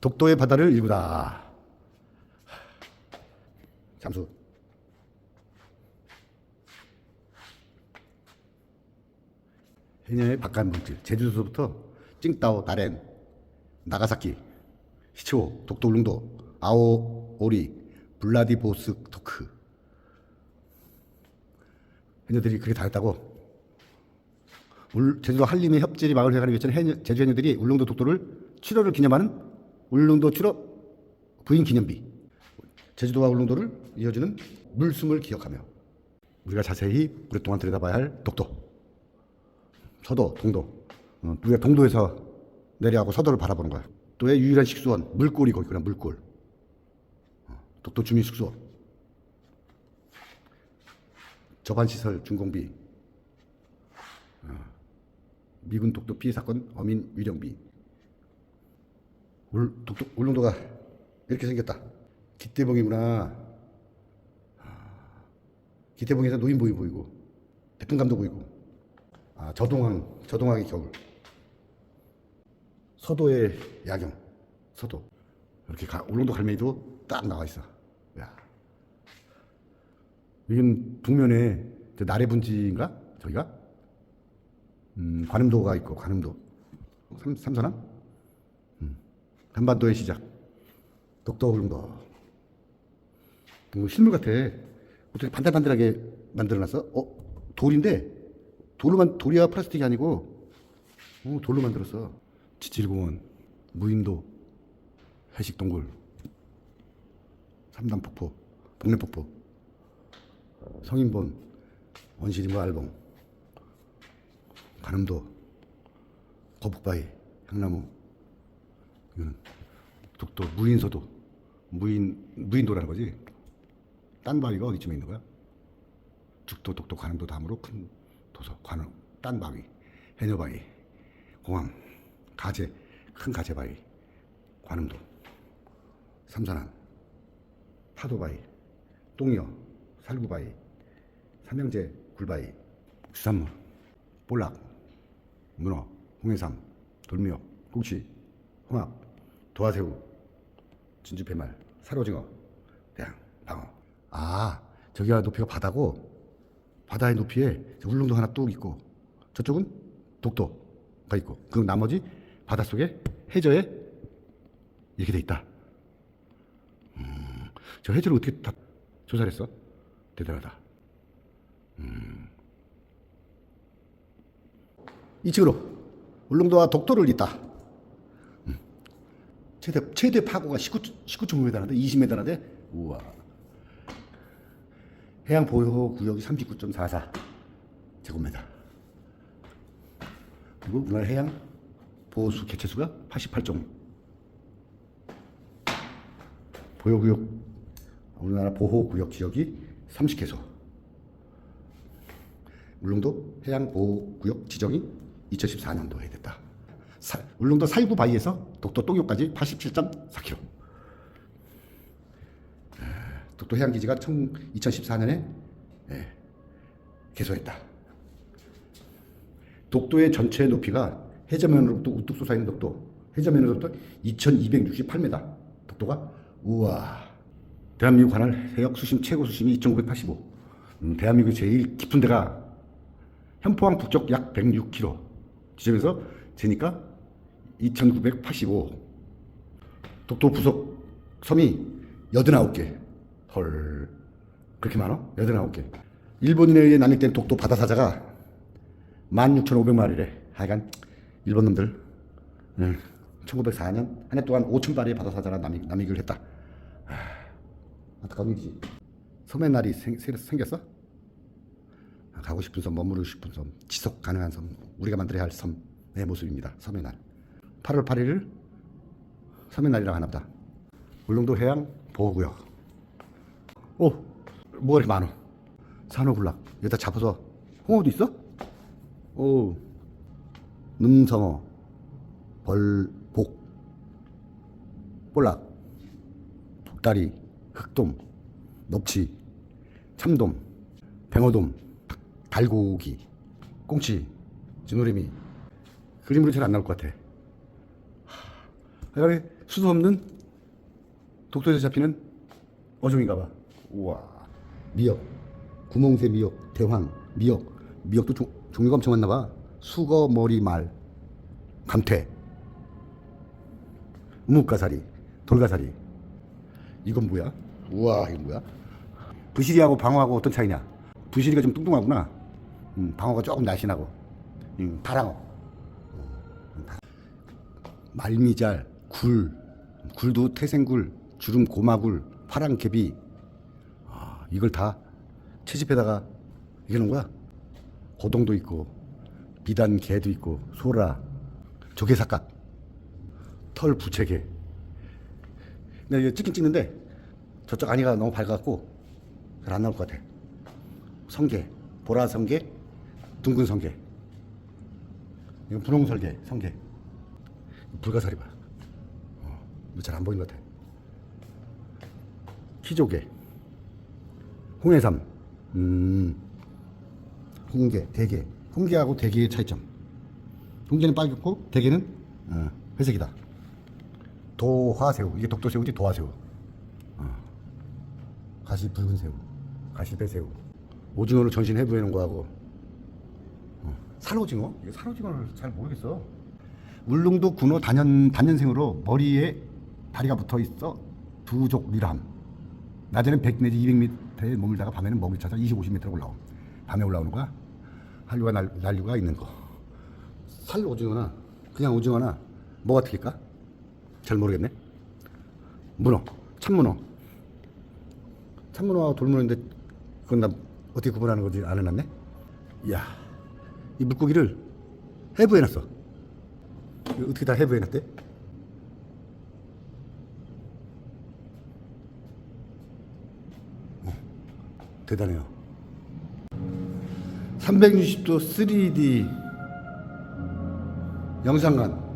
독도의 바다를 일구다. 잠수. 해녀의 바깥 물질. 제주도서부터 찡따오, 다렌, 나가사키, 시치오, 독도 울릉도, 아오 오리, 블라디보스토크. 해녀들이 그렇게 다 했다고? 울, 제주도 한림의 협재리 마을 회관을 위해서는 해녀, 제주 해녀들이 울릉도 독도를 7호를 기념하는 울릉도 7호 부인 기념비. 제주도와 울릉도를 이어주는 물숨을 기억하며 우리가 자세히 오랫동안 들여다봐야 할 독도. 서도, 동도. 어, 우리가 동도에서 내려가고 서도를 바라보는 거야. 또의 유일한 식수원, 물골이 거기 있구나, 물골. 어, 독도 주민 숙소. 저반시설 준공비. 어, 미군 독도 피해 사건 어민 위령비. 울, 독도, 울릉도가 이렇게 생겼다. 기대봉이구나. 아, 기대봉에서 노인보이 보이고, 태풍감도 보이고, 아, 저동항, 저동항의 겨울. 서도의 야경, 서도. 이렇게 가, 울릉도 갈매기도 딱 나와 있어. 야. 여긴 북면에 저 나래분지인가? 저기가? 음, 관음도가 있고, 관음도. 삼, 삼선함? 음, 한반도의 시작. 독도 울릉도. 뭐 실물 같아. 어떻게 반들반들하게 만들어놨어? 어? 돌인데? 돌로만, 돌이야 플라스틱이 아니고, 어, 돌로 만들었어. 지질공원, 무인도, 해식동굴, 삼단폭포, 복례폭포, 성인본, 원시림과 알봉, 관음도, 거북바위, 향나무, 이거는 독도 무인서도, 무인 무인도라는 거지. 딴 바위가 어디쯤에 있는 거야? 죽도, 독도, 관음도 다음으로 큰 도서, 관음, 딴 바위, 해녀 바위, 공암, 가재, 큰 가재 바위, 관음도, 삼산항, 파도 바위, 똥여, 살구 바위, 삼형제 굴바위, 수산물, 볼락, 문어, 홍해삼, 돌미역, 꽁치, 홍합, 도화새우, 진주배말, 살오징어, 대양, 방어. 아, 저기가 높이가 바다고 바다의 높이에 저 울릉도 하나 뚝 있고 저쪽은 독도가 있고 그 나머지 바닷속에 해저에 이렇게 돼 있다. 음, 저 해저를 어떻게 다 조사를 했어? 대단하다. 이쪽으로 울릉도와 독도를 잇다. 음. 최대 최대 파고가 19 19.5m라는데 20m라는데 우와. 해양 보호 구역이 39.44 제곱미터. 그리고 우리나라 해양 보호수 개체수가 88종. 보호구역 우리나라 보호구역 지역이 30개소. 울릉도 해양 보호구역 지정이 2014년도에 됐다. 사- 울릉도 살구 바위에서 독도 똥요까지 87.4km. 독도 해양기지가 2014년에 예, 개소했다. 독도의 전체 높이가 해저면으로부터 우뚝 솟아있는 독도, 해저면으로부터 2268m. 독도가 우와. 대한민국 관할 해역 수심 최고 수심이 2,985. 음, 대한민국 제일 깊은 데가 현포항 북쪽 약 106km 지점에서 재니까 2,985. 독도 부속 섬이 89개. 헐. 그렇게 많아? 89개. 일본인에 의해 난입된 독도 바다사자가 16,500마리래. 하여간 일본 놈들. 응. 1904년 한 해 동안 5,000마리의 바다사자가 남입, 남입을 했다. 하, 안타까운 일이지. 섬의 날이 생, 생- 생겼어? 가고 싶은 섬, 머무르고 싶은 섬, 지속 가능한 섬, 우리가 만들어야 할 섬 의 모습입니다. 섬의 날. 8월 8일을 섬의 날이라고 하나 보다. 울릉도 해양 보호구역. 오, 뭐가 이렇게 많어? 산호군락. 여기다 잡아서 홍어도 있어? 오, 능성어, 벌복, 볼락, 북다리, 흑돔, 넙치, 참돔, 뱅어돔, 달고기, 꽁치, 진노래미. 그림으로 잘 안 나올 것 같아. 하, 수도 없는 독도에서 잡히는 어종인가 봐. 우와. 미역. 구멍새 미역, 대황, 미역. 미역도 종, 종류가 엄청 많나 봐. 수거, 머리, 말, 감퇴. 우뭇가사리, 돌가사리. 이건 뭐야? 우와, 이건 뭐야? 부시리하고 방어하고 어떤 차이냐? 부시리가 좀 뚱뚱하구나. 음, 방어가 조금 날씬하고. 음, 다랑어. 말미잘, 굴, 굴도 태생굴, 주름 고마굴, 파랑개비. 아, 이걸 다 채집해다가 이게 놓은 거야. 고동도 있고, 비단 개도 있고, 소라, 조개삭갓, 털 부채개. 근데 이거 찍긴 찍는데 저쪽 안이가 너무 밝아갖고 잘 안 나올 것 같아. 성게, 보라 성게, 둥근 성게. 이건 분홍 설게, 성게. 불가사리 봐. 어, 잘안 보이는 것 같아. 키조개, 홍해삼, 음, 홍게, 대게. 홍게하고 대게의 차이점. 홍게는 빨갛고 대게는 어, 회색이다. 도화새우, 이게 독도새우지 도화새우. 어. 가시 붉은 새우, 가시배 새우. 오징어를 전신 해부해 놓은 거하고 어. 산오징어? 이거 산오징어를 잘 모르겠어. 울릉도 군호 단연 단연생으로 머리에 다리가 붙어 있어 두족 리람. 낮에는 100 내지 200m에 머물다가 밤에는 먹이 찾아 20, 50m로 올라옴. 밤에 올라오는 거야. 한류가 날, 난류가 있는 거. 살 오징어나 그냥 오징어나 뭐가 틀릴까? 잘 모르겠네. 문어, 참문어. 참문어와 돌문어인데 그건 나 어떻게 구분하는 건지 안 해놨네. 이야, 이 물고기를 해부해놨어. 어떻게 다 해부해놨대? 어, 대단해요. 360도 3D 영상관